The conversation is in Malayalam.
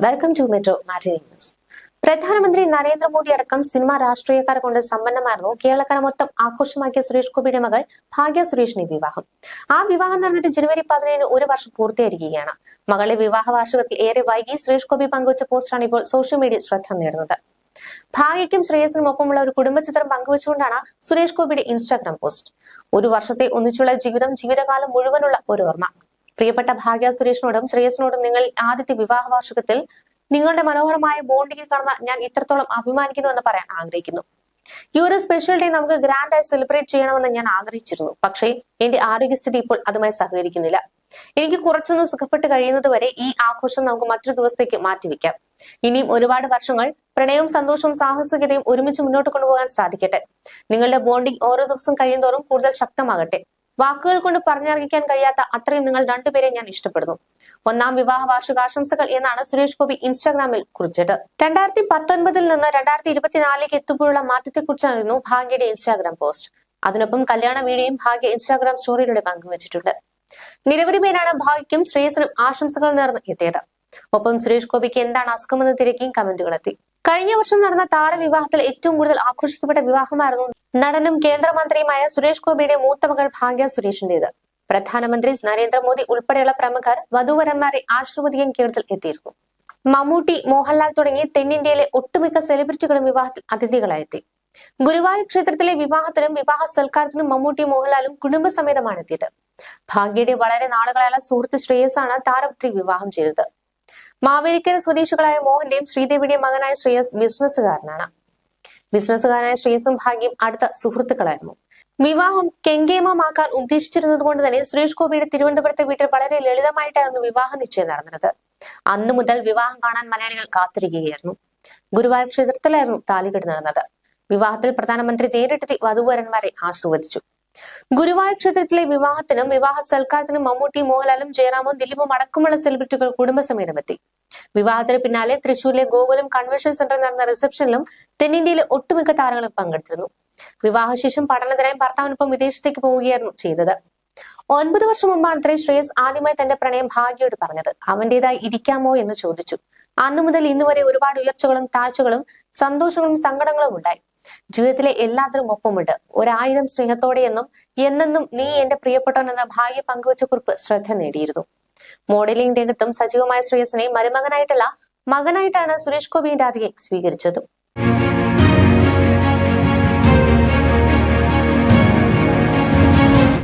Welcome to metro matinee news പ്രധാനമന്ത്രി നരേന്ദ്രമോദി അടക്കം സിനിമാ രാഷ്ട്രീയക്കാരെ കൊണ്ട് സമ്പന്നമായിരുന്നു കേരളക്കര മൊത്തം ആഘോഷമാക്കിയ സുരേഷ് ഗോപിയുടെ മകൾ ഭാഗ്യ സുരേഷിന്റെ വിവാഹം. ആ വിവാഹം നടന്നിട്ട് ജനുവരി പതിനേഴിന് ഒരു വർഷം പൂർത്തിയായിരിക്കുകയാണ്. മകളുടെ വിവാഹ വാർഷികത്തിൽ ഏറെ വൈകി സുരേഷ് ഗോപി പങ്കുവച്ച പോസ്റ്റാണ് ഇപ്പോൾ സോഷ്യൽ മീഡിയ ശ്രദ്ധ നേടുന്നത്. ഭാഗ്യയ്ക്കും ശ്രേയസിനും ഒപ്പമുള്ള ഒരു കുടുംബ ചിത്രം പങ്കുവച്ചുകൊണ്ടാണ് സുരേഷ് ഗോപിയുടെ ഇൻസ്റ്റാഗ്രാം പോസ്റ്റ്. ഒരു വർഷത്തെ ഒന്നിച്ചുള്ള ജീവിതം ജീവിതകാലം മുഴുവനുള്ള ഒരു ഓർമ്മ. പ്രിയപ്പെട്ട ഭാഗ്യ സുരേഷിനോടും ശ്രേയസിനോടും നിങ്ങൾ ആദ്യത്തെ വിവാഹ വാർഷികത്തിൽ നിങ്ങളുടെ മനോഹരമായ ബോണ്ടിങ്ങിൽ കാണുന്ന ഞാൻ ഇത്രത്തോളം അഭിമാനിക്കുന്നു എന്ന് പറയാൻ ആഗ്രഹിക്കുന്നു. ഈ ഒരു സ്പെഷ്യൽ ഡേ നമുക്ക് ഗ്രാൻഡായി സെലിബ്രേറ്റ് ചെയ്യണമെന്ന് ഞാൻ ആഗ്രഹിച്ചിരുന്നു. പക്ഷേ എന്റെ ആരോഗ്യസ്ഥിതി ഇപ്പോൾ അതുമായി സഹകരിക്കുന്നില്ല. എനിക്ക് കുറച്ചൊന്ന് സുഖപ്പെട്ട് കഴിയുന്നത് വരെ ഈ ആഘോഷം നമുക്ക് മറ്റൊരു ദിവസത്തേക്ക് മാറ്റിവെക്കാം ഇനിയും ഒരുപാട് വർഷങ്ങൾ പ്രണയവും സന്തോഷവും സാഹസികതയും ഒരുമിച്ച് മുന്നോട്ട് കൊണ്ടുപോകാൻ സാധിക്കട്ടെ. നിങ്ങളുടെ ബോണ്ടിങ് ഓരോ ദിവസം കഴിയുന്തോറും കൂടുതൽ ശക്തമാകട്ടെ. വാക്കുകൾ കൊണ്ട് പറഞ്ഞറിയിക്കാൻ കഴിയാത്ത അത്രയും നിങ്ങൾ രണ്ടുപേരെ ഞാൻ ഇഷ്ടപ്പെടുന്നു. ഒന്നാം വിവാഹ വാർഷികാശംസകൾ എന്നാണ് സുരേഷ് ഗോപി ഇൻസ്റ്റാഗ്രാമിൽ കുറിച്ചത്. രണ്ടായിരത്തി പത്തൊൻപതിൽ നിന്ന് രണ്ടായിരത്തി ഇരുപത്തിനാലിലേക്ക് എത്തുമ്പോഴുള്ള മാറ്റത്തെക്കുറിച്ചായിരുന്നു ഭാഗ്യയുടെ ഇൻസ്റ്റാഗ്രാം പോസ്റ്റ്. അതിനൊപ്പം കല്യാണ വീഡിയോയും ഭാഗ്യ ഇൻസ്റ്റാഗ്രാം സ്റ്റോറിയിലൂടെ പങ്കുവച്ചിട്ടുണ്ട്. നിരവധി പേരാണ് ഭാഗ്യക്കും ശ്രേയസിനും ആശംസകൾ നേർന്ന് എത്തിയത്. ഒപ്പം സുരേഷ് ഗോപിക്ക് എന്താണ് അസുഖമെന്ന് തിരക്കിയും കമന്റുകൾ എത്തി കഴിഞ്ഞ വർഷം നടന്ന താരവിവാഹത്തിൽ ഏറ്റവും കൂടുതൽ ആഘോഷിക്കപ്പെട്ട വിവാഹമായിരുന്നു നടനും കേന്ദ്രമന്ത്രിയുമായ സുരേഷ് ഗോപിയുടെ മൂത്ത മകൾ ഭാഗ്യ സുരേഷിന്റേത്. പ്രധാനമന്ത്രി നരേന്ദ്രമോദി ഉൾപ്പെടെയുള്ള പ്രമുഖർ വധുവരന്മാരെ ആശീർവദിക്കാൻ കേരളത്തിൽ എത്തിയിരുന്നു. മമ്മൂട്ടി മോഹൻലാൽ തുടങ്ങി തെന്നിന്ത്യയിലെ ഒട്ടുമിക്ക സെലിബ്രിറ്റികളും വിവാഹത്തിൽ അതിഥികളായെത്തി ഗുരുവായൂർ ക്ഷേത്രത്തിലെ വിവാഹത്തിനും വിവാഹ സൽക്കാരത്തിനും മമ്മൂട്ടി മോഹൻലാലും കുടുംബസമേതമാണ് എത്തിയത്. ഭാഗ്യയുടെ വളരെ നാളുകളായുള്ള സുഹൃത്ത് ശ്രേയസാണ് താരപുത്രി വിവാഹം ചെയ്തത്. മാവേലിക്കര സ്വദേശികളായ മോഹന്റെയും ശ്രീദേവിയുടെയും മകനായ ശ്രേയസ് ബിസിനസ്സുകാരനാണ്. ബിസിനസ്സുകാരനായ ശ്രേയസും ഭാഗ്യം അടുത്ത സുഹൃത്തുക്കളായിരുന്നു. വിവാഹം കെങ്കേമമാക്കാൻ ഉദ്ദേശിച്ചിരുന്നത് കൊണ്ട് തന്നെ സുരേഷ് ഗോപിയുടെ തിരുവനന്തപുരത്തെ വീട്ടിൽ വളരെ ലളിതമായിട്ടായിരുന്നു വിവാഹ നിശ്ചയം നടന്നത്. അന്നു മുതൽ വിവാഹം കാണാൻ മലയാളികൾ കാത്തിരിക്കുകയായിരുന്നു. ഗുരുവായൂർ ക്ഷേത്രത്തിലായിരുന്നു താലികെട്ട് നടന്നത്. വിവാഹത്തിൽ പ്രധാനമന്ത്രി നേരിട്ടെത്തി വധുവരന്മാരെ ആശീർവദിച്ചു. ഗുരുവായൂർ ക്ഷേത്രത്തിലെ വിവാഹത്തിനും വിവാഹ സൽക്കാരത്തിനും മമ്മൂട്ടി മോഹൻലാലും ജയറാമും ദിലീപും അടക്കമുള്ള സെലിബ്രിറ്റികൾ കുടുംബസമേതമെത്തി. വിവാഹത്തിന് പിന്നാലെ തൃശൂരിലെ ഗോകുലം കൺവെൻഷൻ സെന്ററിൽ നടന്ന റിസപ്ഷനിലും തെന്നിന്ത്യയിലെ ഒട്ടുമിക്ക താരങ്ങളും പങ്കെടുത്തിരുന്നു. വിവാഹശേഷം പഠനത്തിനായി ഭർത്താവിനൊപ്പം വിദേശത്തേക്ക് പോവുകയായിരുന്നു ചെയ്തത്. ഒൻപത് വർഷം മുമ്പാണ് അത്രയും ശ്രേയസ് ആദ്യമായി തന്റെ പ്രണയം ഭാഗ്യയോട് പറഞ്ഞത്. അവന്റേതായി ഇരിക്കാമോ എന്ന് ചോദിച്ചു. അന്നു മുതൽ ഇന്ന് വരെ ഒരുപാട് ഉയർച്ചകളും താഴ്ചകളും സന്തോഷങ്ങളും സങ്കടങ്ങളും ഉണ്ടായി. ജീവിതത്തിലെ എല്ലാത്തിനും ഒപ്പമുണ്ട്. ഒരായിരം സ്നേഹത്തോടെയെന്നും എന്നെന്നും നീ എന്റെ പ്രിയപ്പെട്ടവൻ എന്ന ഭാഗ്യ പങ്കുവച്ച കുറിപ്പ് ശ്രദ്ധ നേടിയിരുന്നു. മോഡലിംഗ് രംഗത്തും സജീവമായ ശ്രേയസിനെ മരുമകനായിട്ടല്ല മകനായിട്ടാണ് സുരേഷ് ഗോപിയും രാധികയും സ്വീകരിച്ചതും.